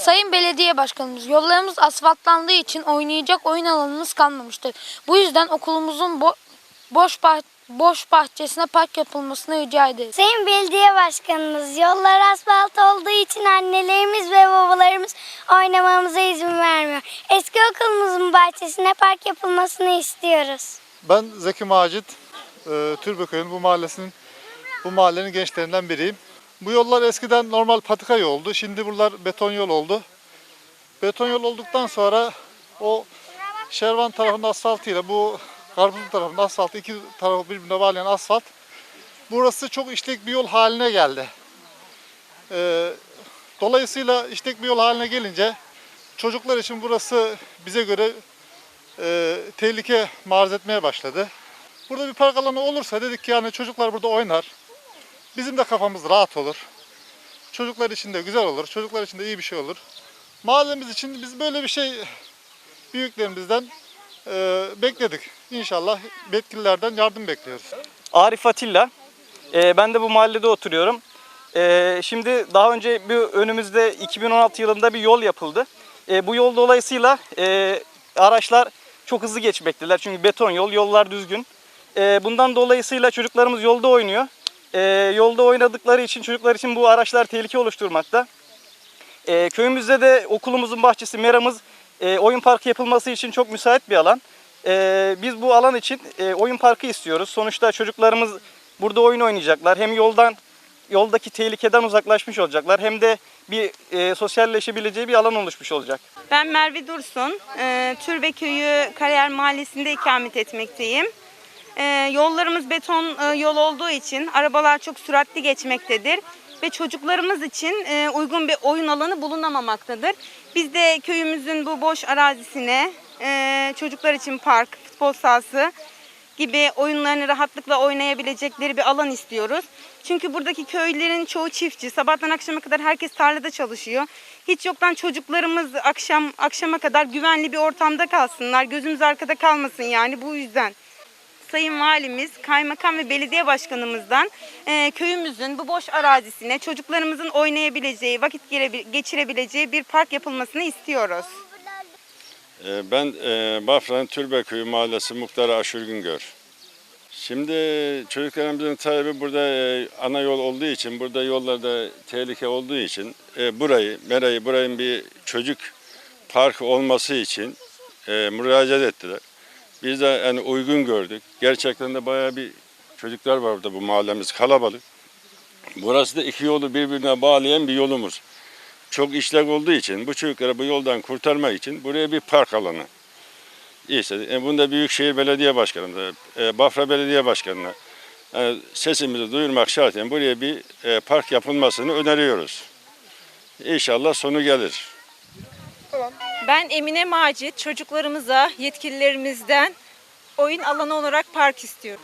Sayın Belediye Başkanımız, yollarımız asfaltlandığı için oynayacak oyun alanımız kalmamıştır. Bu yüzden okulumuzun bo- boş bah- boş bahçesine park yapılmasını rica ederiz. Sayın Belediye Başkanımız, yollar asfalt olduğu için annelerimiz ve babalarımız oynamamıza izin vermiyor. Eski okulumuzun bahçesine park yapılmasını istiyoruz. Ben Zeki Macit, e, Türbeköy'ün bu mahallesinin bu mahallenin gençlerinden biriyim. Bu yollar eskiden normal patika yoldu. Şimdi buralar beton yol oldu. Beton yol olduktan sonra o Şervan tarafının asfaltıyla bu Karpuzlu tarafının asfaltı iki tarafı birbirine bağlayan asfalt burası çok işlek bir yol haline geldi. E, dolayısıyla işlek bir yol haline gelince çocuklar için burası bize göre e, tehlike maruz etmeye başladı. Burada bir park alanı olursa dedik ki yani çocuklar burada oynar. Bizim de kafamız rahat olur. Çocuklar için de güzel olur. Çocuklar için de iyi bir şey olur. Mahallemiz için biz böyle bir şey büyüklerimizden e, bekledik. İnşallah yetkililerden yardım bekliyoruz. Arif Atilla. Ee, ben de bu mahallede oturuyorum. Ee, şimdi daha önce bir önümüzde 2016 yılında bir yol yapıldı. Ee, bu yol dolayısıyla e, araçlar çok hızlı geçmekteler. Çünkü beton yol, yollar düzgün. Ee, bundan dolayısıyla çocuklarımız yolda oynuyor. Ee, yolda oynadıkları için çocuklar için bu araçlar tehlike oluşturmakta. Ee, köyümüzde de okulumuzun bahçesi, meramız e, oyun parkı yapılması için çok müsait bir alan. Ee, biz bu alan için e, oyun parkı istiyoruz. Sonuçta çocuklarımız burada oyun oynayacaklar. Hem yoldan yoldaki tehlikeden uzaklaşmış olacaklar hem de bir e, sosyalleşebileceği bir alan oluşmuş olacak. Ben Merve Dursun. E, Türbe Köyü Kariyer Mahallesi'nde ikamet etmekteyim. E, yollarımız beton e, yol olduğu için arabalar çok süratli geçmektedir. Ve çocuklarımız için e, uygun bir oyun alanı bulunamamaktadır. Biz de köyümüzün bu boş arazisine e, çocuklar için park, futbol sahası gibi oyunlarını rahatlıkla oynayabilecekleri bir alan istiyoruz. Çünkü buradaki köylerin çoğu çiftçi. Sabahtan akşama kadar herkes tarlada çalışıyor. Hiç yoktan çocuklarımız akşam akşama kadar güvenli bir ortamda kalsınlar. Gözümüz arkada kalmasın yani bu yüzden. Sayın Valimiz, Kaymakam ve Belediye Başkanımızdan e, köyümüzün bu boş arazisine çocuklarımızın oynayabileceği, vakit geçirebileceği bir park yapılmasını istiyoruz. Ee, Ben e, Bafra'nın Türbeköyü Mahallesi muhtarı Aşır Güngör. Şimdi çocuklarımızın talebi burada e, ana yol olduğu için, burada yollarda tehlike olduğu için e, burayı, Mera'yı, buranın bir çocuk parkı olması için e, müracaat ettiler. Biz de yani uygun gördük. Gerçekten de bayağı bir çocuklar var burada bu mahallemiz kalabalık. Burası da iki yolu birbirine bağlayan bir yolumuz çok işlek olduğu için bu çocukları bu yoldan kurtarmak için buraya bir park alanı istedik. E, bunu da Büyükşehir Belediye Başkanı'na, e, Bafra Belediye Başkanı'na e, sesimizi duyurmak şartıyla buraya bir e, park yapılmasını öneriyoruz. İnşallah sonu gelir. Ben Emine Macit çocuklarımıza yetkililerimizden oyun alanı olarak park istiyorum.